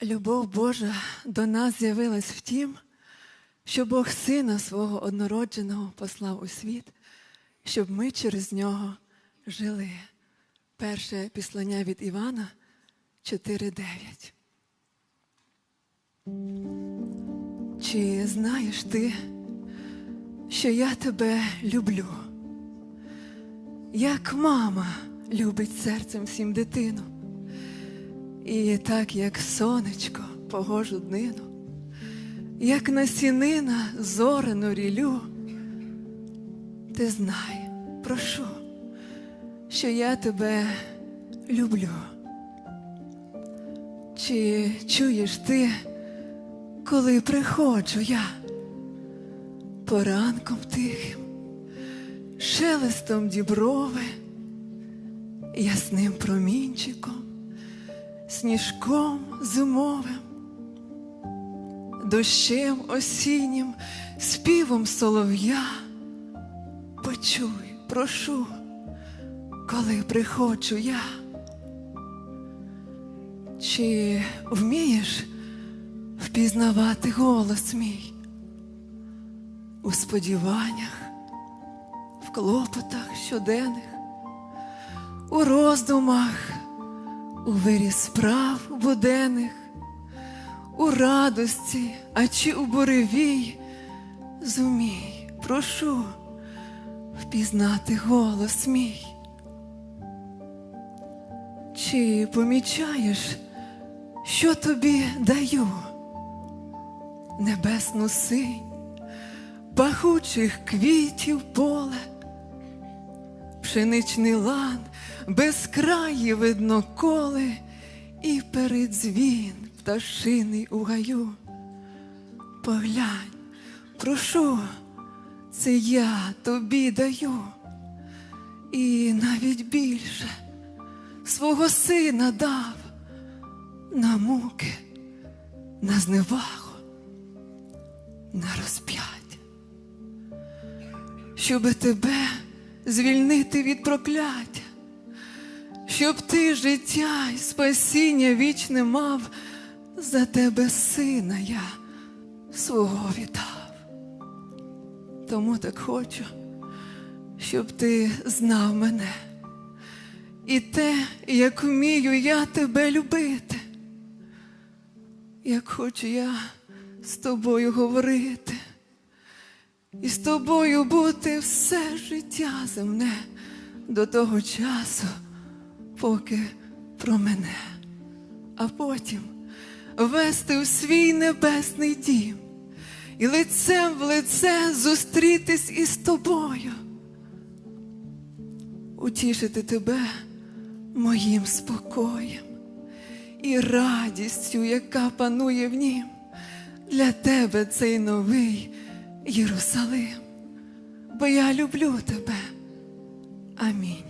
Любов Божа до нас з'явилась в тім, що Бог Сина свого однородженого послав у світ, щоб ми через нього жили. Перше післання від Івана 4.9. Чи знаєш ти, що я тебе люблю? Як мама любить серцем всім дитину. І так, як сонечко погожу днину, як насінина зорену рілю, ти знай, прошу, що я тебе люблю. Чи чуєш ти, коли приходжу я поранком тихим, шелестом діброви, ясним промінчиком? Сніжком зимовим, дощем осіннім, співом солов'я. Почуй, прошу, коли приходжу я. Чи вмієш впізнавати голос мій у сподіваннях, в клопотах щоденних, у роздумах у вирі справ буденних, у радості, а чи у буревій, зумій, прошу впізнати голос мій. Чи помічаєш, що тобі даю? Небесну синь, пахучих квітів поле, пшеничний лан безкраї видно коле і передзвін пташиний у гаю. Поглянь, прошу, це я тобі даю, і навіть більше свого сина дав на муки, на зневагу, на розп'яття, щоби тебе звільнити від прокляття щоб ти життя й спасіння вічне мав, за тебе сина я свого віддав. Тому так хочу, щоб ти знав мене і те, як вмію я тебе любити, як хочу я з тобою говорити, і з тобою бути все життя земне до того часу поки про мене, а потім вести у свій небесний дім і лицем в лице зустрітись із тобою, утішити тебе моїм спокоєм і радістю, яка панує в нім, для тебе цей новий Єрусалим, бо я люблю тебе. Амінь.